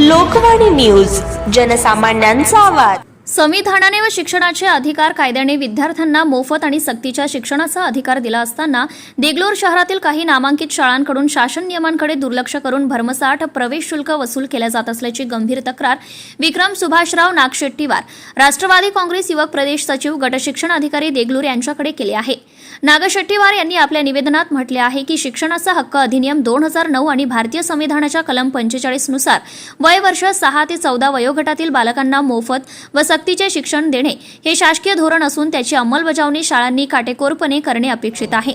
Lokvani news जनसामान्यांचा आवाज. संविधानाने व शिक्षणाचे अधिकार कायद्याने विद्यार्थ्यांना मोफत आणि सक्तीच्या शिक्षणाचा अधिकार दिला असताना देगलूर शहरातील काही नामांकित शाळांकडून शासन नियमांकडे दुर्लक्ष करून भरमसाठ प्रवेश शुल्क वसूल केल्या जात असल्याची गंभीर तक्रार विक्रम सुभाषराव नागशेट्टीवार राष्ट्रवादी काँग्रेस युवक प्रदेश सचिव गटशिक्षण अधिकारी देगलूर यांच्याकडे केले आहे. नागशेट्टीवार यांनी आपल्या निवेदनात म्हटले आहे की शिक्षणाचा हक्क अधिनियम दोन हजार नऊ आणि भारतीय संविधानाच्या कलम पंचेचाळीसनुसार वय वर्ष सहा ते चौदा वयोगटातील बालकांना मोफत व सक्तीचे शिक्षण देणे हे शासकीय धोरण असून त्याची अंमलबजावणी शाळांनी काटेकोरपणे करणे अपेक्षित आहे.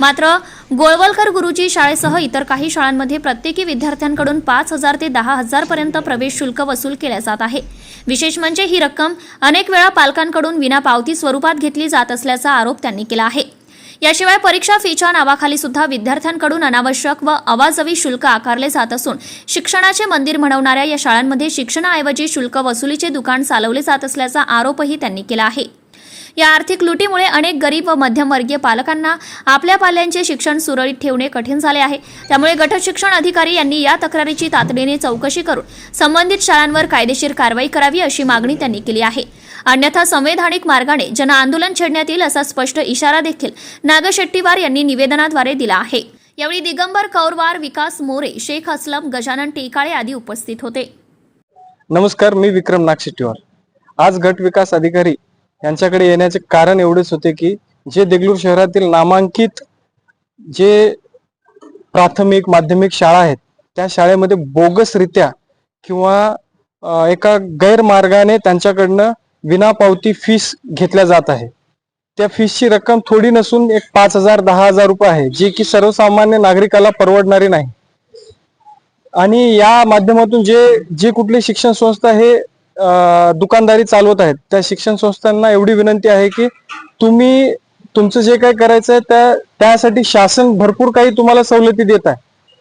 मात्र गोळवलकर गुरुजी शाळेसह इतर काही शाळांमध्ये प्रत्येकी विद्यार्थ्यांकडून पाच हजार ते दहा हजार पर्यंत प्रवेश शुल्क वसूल केले जात आहे. विशेष म्हणजे ही रक्कम अनेक वेळा पालकांकडून विना पावती स्वरूपात घेतली जात असल्याचा आरोप त्यांनी केला आहे. याशिवाय परीक्षा फीच्या नावाखाली सुद्धा विद्यार्थ्यांकडून अनावश्यक व अवाजवी शुल्क आकारले जात असून शिक्षणाचे मंदिर म्हणवणाऱ्या या शाळांमध्ये शिक्षणाऐवजी शुल्क वसुलीचे दुकान चालवले जात असल्याचा आरोपही त्यांनी केला आहे. या आर्थिक लुटीमुळे अनेक गरीब व मध्यमवर्गीय पालकांना आपल्या पाल्यांचे शिक्षण सुरळीत ठेवणे कठीण झाले आहे. त्यामुळे गटशिक्षण अधिकारी यांनी या तक्रारीची तातडीने चौकशी करून संबंधित शाळांवर कायदेशीर कारवाई करावी अशी मागणी त्यांनी केली आहे. अन्यथा संवैधानिक मार्गाने जन आंदोलन छेडण्यात येईल असा स्पष्ट इशारा देखील नागशेट्टीवार यांनी निवेदनाद्वारे दिला आहे. यावेळी दिगंबर कौरवार विकास मोरे शेख असलम गजानन टेकाळे आदी उपस्थित होते. नमस्कार मी विक्रम नागशेट्टीवार. आज गट विकास अधिकारी यांच्याकडे येण्याचे कारण एवढेच होते की जे देगलूर शहरातील नामांकित जे प्राथमिक माध्यमिक शाळा आहेत त्या शाळेमध्ये बोगसरित्या किंवा एका गैरमार्गाने त्यांच्याकडनं विना पावती फीस घेतल्या जात आहे. त्या फीसची रक्कम थोडी नसून एक पाच हजार दहा हजार रुपये आहे जी की सर्वसामान्य नागरिकाला परवडणारी नाही. आणि या माध्यमातून जे जे कुठली शिक्षण संस्था हे दुकानदारी चालवत आहेत त्या शिक्षण संस्थांना एवढी विनंती आहे की तुम्ही तुमचं जे काही करायचं आहे त्या त्यासाठी शासन भरपूर काही तुम्हाला सवलती देत आहे.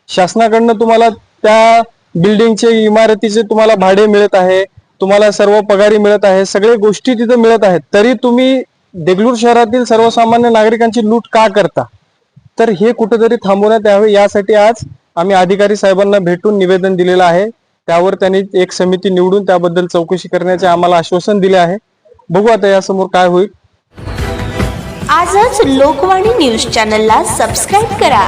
शासनाकडनं तुम्हाला त्या बिल्डिंगचे इमारतीचे तुम्हाला भाडे मिळत आहे. तुम्हाला सर्व पगारी मिळत आहे सगळे गोष्टी तिथे मिळत आहेत. तरी तुम्ही देगलूर शहरातील सर्वसामान्य नागरिकांची लूट का करता? तर हे कुठेतरी थांबवण्यात यावे. यासाठी आज आम्ही अधिकारी साहेबांना भेटून निवेदन दिलेलं आहे. त्यावर त्यांनी एक समिती निवडून त्याबद्दल चौकशी करण्याचे आम्हाला आश्वासन दिले आहे. बघू आता यासमोर काय होईल. आजच लोकवाणी न्यूज चॅनलला सबस्क्राईब करा.